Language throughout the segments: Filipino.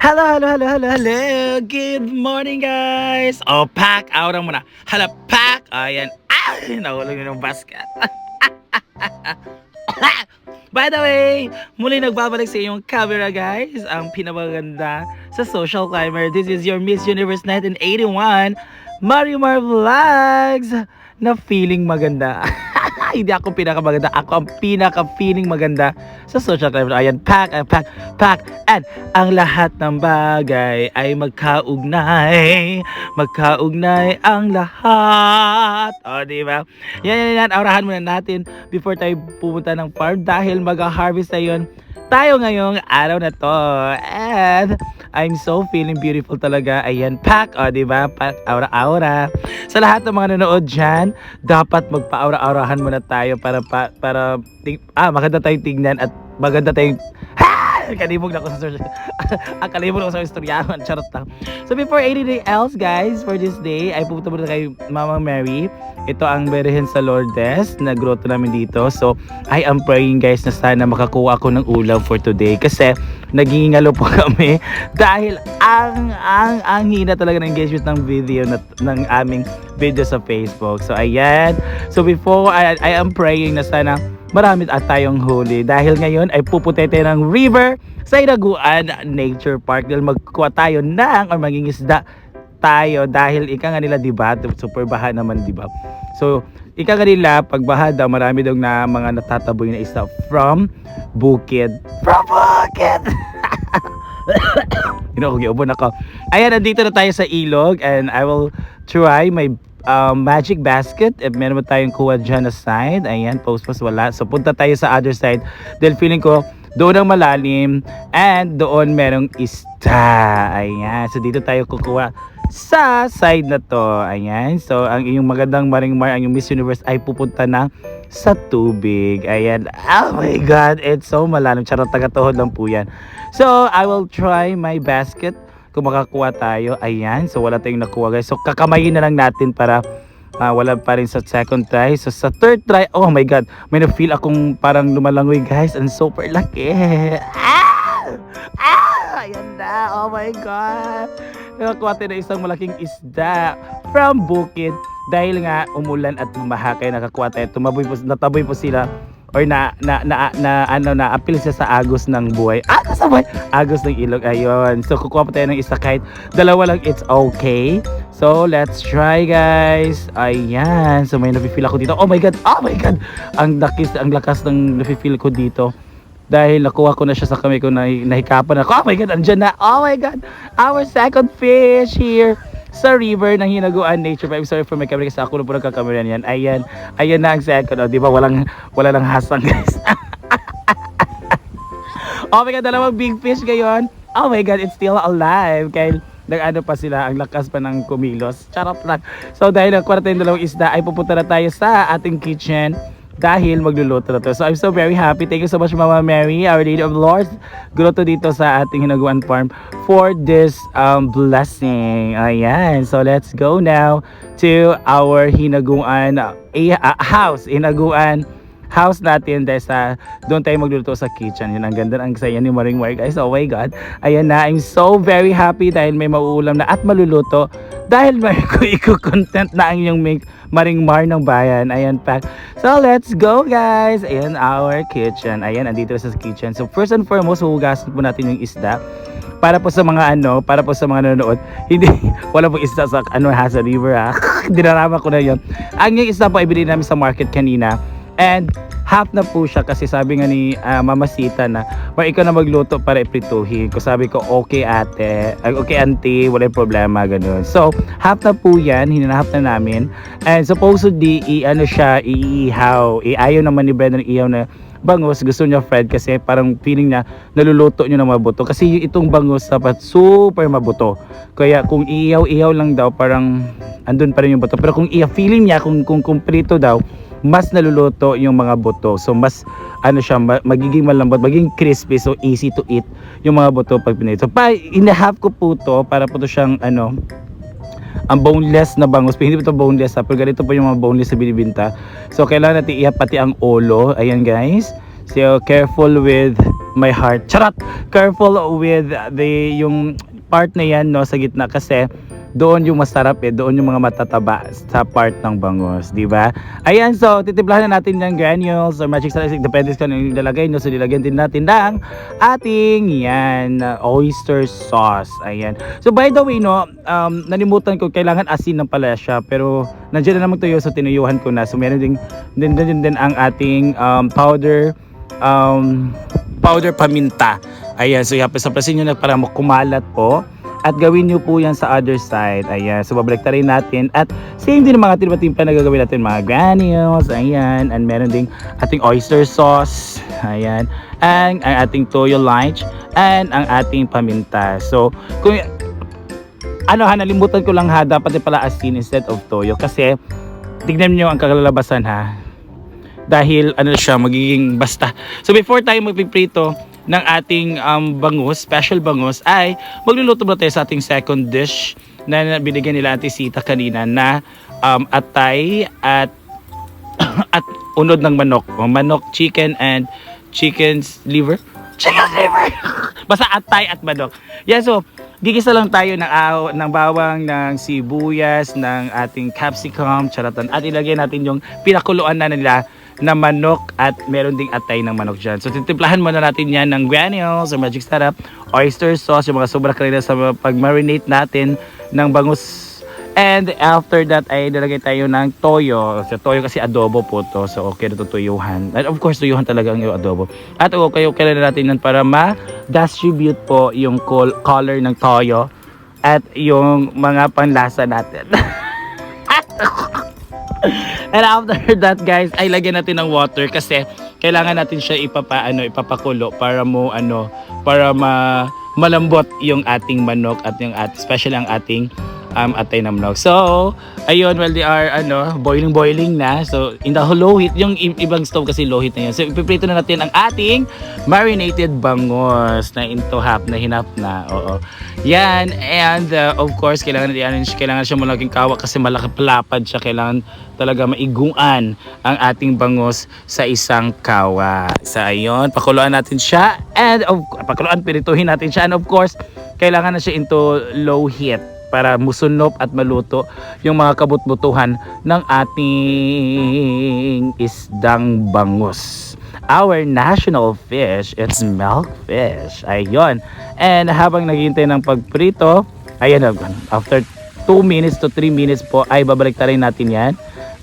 Hello, hello, hello, hello, hello. Good morning, guys. Oh, pack. Aura muna. Hala, pack. Ayan. Ay, nahulog yun ng basket. By the way, muli nagbabalik sa inyong camera, guys. Ang pinamaganda sa social climber. This is your Miss Universe 1981, Mario Mar Vlogs, na feeling maganda. Hindi ako pinakamaganda. Ako ang pinaka-feeling maganda sa social climber. Ayan, pack, uh, pack, pack. And ang lahat ng bagay ay magkaugnay. Magkaugnay ang lahat. O, di ba? Yan, yan, yan. Aurahan muna natin before tayo pumunta ng farm dahil mag-harvest na yun tayo ngayong araw na to. And I'm so feeling beautiful talaga. Ayan, pack, o, di ba? Pack, aura-aura. Sa lahat ng mga nanonood dyan, dapat magpa-aura-aurahan muna tayo para, pa, para, ting- ah, maganda tayong tingnan at maganda tayong, ha! Kalibog na ako sa ah, kalibog na ako sa istoryahan. Charot lang. So before anything else, guys, for this day, ay pupunta muna kay Mama Mary. Ito ang Berhen sa Lourdes na grotto namin dito. So, I am praying guys na sana makakuha ako ng ulam for today kasi nagingalo po kami dahil ang ang ang hina talaga ng engagement ng video na, ng aming video sa Facebook. So, ayan. So, before I, I am praying na sana marami at tayong huli. Dahil ngayon ay pupunta tayo ng river sa Inaguan Nature Park dahil magkuha tayo ng or mangingisda tayo dahil ika nga nila diba super baha naman diba so ika nga nila pag baha daw marami daw na mga natataboy na isda from bukid. From bukid! Ginagawa ako. Ayan, nandito na tayo sa ilog and I will try my um, magic basket. If meron mo tayong kuha dyan na side. Ayan, post post wala. So punta tayo sa other side. Dahil feeling ko, doon ang malalim and doon merong isda. Ayan, so dito tayo kukuha sa side na to. Ayan, so ang inyong magandang maringmar, ang inyong Miss Universe ay pupunta na sa tubig. Ayan, oh my God, it's so malalim. Charot, taga-tuhod lang po yan. So, I will try my basket kung makakuha tayo. Ayan, so wala tayong nakuha guys. So, kakamayin na lang natin para Ah, wala pa rin sa second try. So sa third try, oh my god, may na-feel akong parang lumalangoy guys. And super laki. Ah! Ah! Ayan na. Oh my god. Nakakuha tayo ng isang malaking isda from bukid. Dahil nga umulan at bumaha kaya nakakuha tayo. Tumaboy po, nataboy po sila or na na na, na ano na appeal siya sa agos ng buhay. Agos ng buhay. Agos ng ilog. Ayun. So kukuha pa tayo ng isa kahit dalawa lang it's okay. So let's try guys. Ayan. So may nafe-feel ako dito. Oh my god. Oh my god. Ang dakis ang lakas ng nafe-feel ko dito. Dahil nakuha ko na siya sa kamay ko na nahikapan ako. Oh my god, andyan na. Oh my god. Our second fish here sa river ng Hinaguan Nature Park. I'm sorry for my camera kasi ako na po nagkakamera niyan. Ayan. Ayan na ang second. Oh, di ba? Walang, wala lang hasang guys. oh my god, dalawang big fish ngayon. Oh my god, it's still alive. Kaya nag-ano pa sila, ang lakas pa ng kumilos. Charot lang. So dahil nakuha na tayong dalawang isda, ay pupunta na tayo sa ating kitchen dahil magluluto na to. So I'm so very happy. Thank you so much Mama Mary, Our Lady of Lords. Guluto dito sa ating Hinaguan Farm for this um, blessing. Ayan. So let's go now to our Hinaguan uh, uh, house. Hinaguan house natin dahil sa doon tayo magluluto sa kitchen. Yun ang ganda ang saya ni Maring Mar guys. Oh my God. Ayan na. I'm so very happy dahil may mauulam na at maluluto. Dahil may content na ang inyong make Maring Mar ng bayan. Ayan pa. So let's go guys. Ayan our kitchen. Ayan, andito sa kitchen. So first and foremost, huhugasan po natin yung isda para po sa mga ano, para po sa mga nanonood, hindi, wala pong isda sa ano ha, sa river ha. Dinarama ko na yon. Ang yung isda po ay binili namin sa market kanina. And half na po siya kasi sabi nga ni ah, Mama na or ikaw na magluto para iprituhin. Ko sabi ko okay ate. Ay, okay auntie wala problema ganun. So half na po yan hinahap na namin. And supposedly i ano siya iihaw I, ayaw naman ni Brendan iihaw na bangus. Gusto niya Fred kasi parang feeling niya naluluto niyo na mabuto. Kasi itong bangus dapat super mabuto. Kaya kung iihaw-ihaw lang daw parang andun pa rin yung buto. Pero kung iihaw feeling niya kung kung kumprito daw mas naluluto yung mga buto. So mas ano siya ma- magiging malambot, magiging crispy so easy to eat yung mga buto pag pinito. So pa in-half ko po to para po to siyang ano ang boneless na bangus. Hindi po ito boneless ha. Pero ganito po yung mga boneless na binibinta. So kailangan natin ihap pati ang ulo. Ayan guys. So careful with my heart. Charot! Careful with the yung part na yan no sa gitna kasi doon yung masarap eh, doon yung mga matataba sa part ng bangus, di ba? Ayan, so titimplahan na natin ng granules or magic sarap, depende kung ano yung ilalagay, no? So nilagyan din natin ng ating yan, oyster sauce. Ayan. So by the way, no, um, nalimutan ko, kailangan asin ng pala siya, pero nandiyan na naman tuyo, so tinuyuhan ko na. So meron din, din, din, din, ang ating um, powder, um, powder paminta. Ayan, so yapasaplasin nyo na para kumalat po. At gawin nyo po yan sa other side. Ayan, so babalik rin natin. At same din ang mga timpla na gagawin natin. Mga granules, ayan. And meron ding ating oyster sauce. Ayan. And ang ating toyo lunch. And ang ating paminta. So, kung ano ha, nalimutan ko lang ha, dapat pala asin instead of toyo. Kasi, tignan nyo ang kalalabasan ha. Dahil ano siya, magiging basta. So before tayo magpiprito ng ating um, bangus, special bangus, ay magluluto muna tayo sa ating second dish na binigyan nila Ate Sita kanina na um, atay at at unod ng manok. O, Manok, chicken and chicken's liver. Chicken liver! Basta atay at manok. Yeah, so gigisa lang tayo ng, aw, ng bawang, ng sibuyas, ng ating capsicum, charatan. At ilagay natin yung pinakuluan na nila na manok at meron ding atay ng manok dyan. So titimplahan muna natin yan ng granules or magic sarap, oyster sauce, yung mga sobra kanina sa pag-marinate natin ng bangus And after that ay nilagay tayo ng toyo. So toyo kasi adobo po to. So okay na to tuyuhan. And of course tuyuhan talaga ang yung adobo. At okay okay na natin yan para ma-distribute po yung col- color ng toyo at yung mga panlasa natin. And after that guys, ay lagyan natin ng water kasi kailangan natin siya ipapaano, ipapakulo para mo ano, para ma malambot yung ating manok at yung at especially ang ating um, atay na manok. So, ayun, well, they are, ano, boiling, boiling na. So, in the low heat, yung ibang stove kasi low heat na yun. So, ipiprito na natin ang ating marinated bangus na into half, na hinap na. Oo. Yan, and uh, of course, kailangan natin, kailangan siya malaking kawak kasi malakapalapad siya. Kailangan talaga maiguan ang ating bangus sa isang kawa. So, ayun, pakuluan natin siya. And, of, pakuluan, pirituhin natin siya. And of course, kailangan na siya into low heat para musunop at maluto yung mga kabutbutuhan ng ating isdang bangus. Our national fish, it's milkfish. Ayun. And habang naghihintay ng pagprito, ayan, after 2 minutes to 3 minutes po, ay babalik rin natin yan.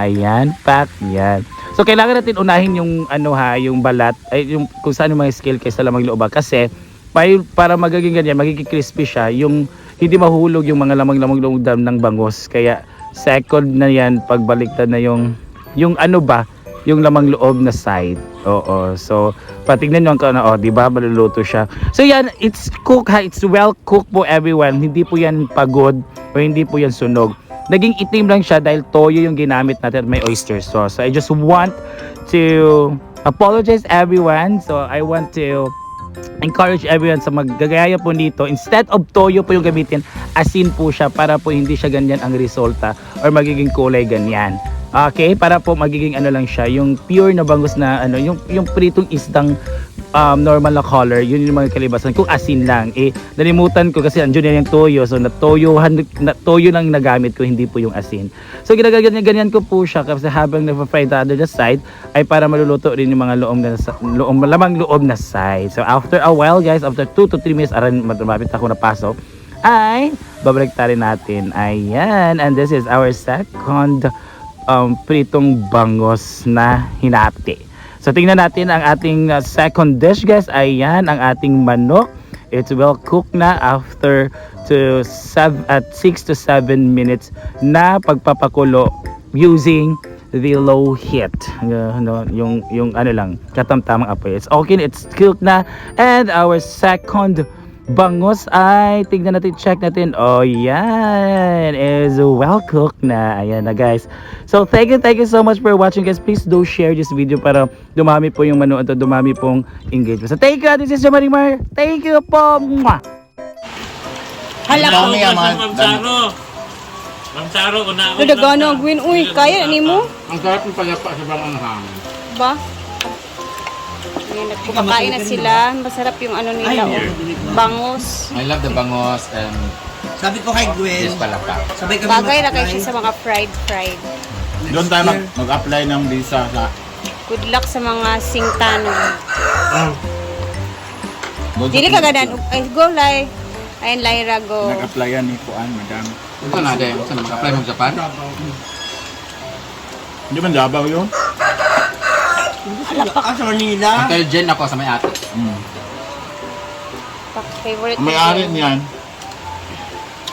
Ayan, pack yan. So kailangan natin unahin yung ano ha, yung balat, ay yung kung saan yung mga scale kaysa lamang loob kasi para, para magiging ganyan, magiging crispy siya, yung hindi mahulog yung mga lamang-lamang loob ng bangus. Kaya second na yan pagbaliktad na yung yung ano ba, yung lamang loob na side. Oo. So, patignan nyo ang ano, oh, di ba? Maluluto siya. So yan, it's cooked ha. It's well cooked po everyone. Hindi po yan pagod o hindi po yan sunog. Naging itim lang siya dahil toyo yung ginamit natin at may oyster sauce. So I just want to apologize everyone. So I want to encourage everyone sa maggagaya po dito instead of toyo po yung gamitin asin po siya para po hindi siya ganyan ang resulta or magiging kulay ganyan. Okay? Para po magiging ano lang siya yung pure na bangus na ano yung yung pritong isdang um, normal na color yun yung mga kalibasan. Kung asin lang eh nalimutan ko kasi andun yan yung toyo. So na toyo na toyo lang nagamit ko hindi po yung asin. So ginaganyan ganyan ko po siya. Kasi habang nagpa-fry the other side ay para maluluto rin yung mga loob na loob, lamang loob na side. So after a while guys after 2 to 3 minutes aran mapit ako na pasok ay babalik tayo natin. Ayan and this is our second um, pritong bangos na hinati So tingnan natin ang ating uh, second dish guys. Ayan ang ating manok. It's well cooked na after to sev- at 6 to 7 minutes na pagpapakulo using the low heat. Uh, no, yung yung ano lang, katamtamang apoy. It's okay, it's cooked na. And our second bangus ay tignan natin, check natin. Oh, yan. Is well cooked na. Ayan na guys. So, thank you, thank you so much for watching guys. Please do share this video para dumami po yung manood at dumami pong engagement. So, thank you. This is Marimar. Thank you po. Mwah! Hala ko. dami nga mga... Ma'am. Ma'am Charo, una Nadagano ang gwin. Uy, kaya ni mo? Ang sarap ng palapa sa barang hangin. Ba? Ngayon, nagpapakain na sila. Masarap yung ano nila. oh. Bangus. I love the bangos and Sabi ko kay Gwen, this palapa. sabay kami Bagay na kayo siya sa mga fried fried. Doon tayo mag- mag-apply ng visa sa Good luck sa mga singtano. Go Dili ka ganan. Ay, go, Lai. Ayan, Lyra, go. Nag-applyan ni Kuan, madam. Ito na. Ito na mag-apply mo sa Japan. Hindi man Davao yun? Ah, sa Manila. Hotel Jen ako sa may ate. Mm. Favorite Ang may-ari niyan,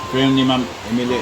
friend ni Ma'am Emily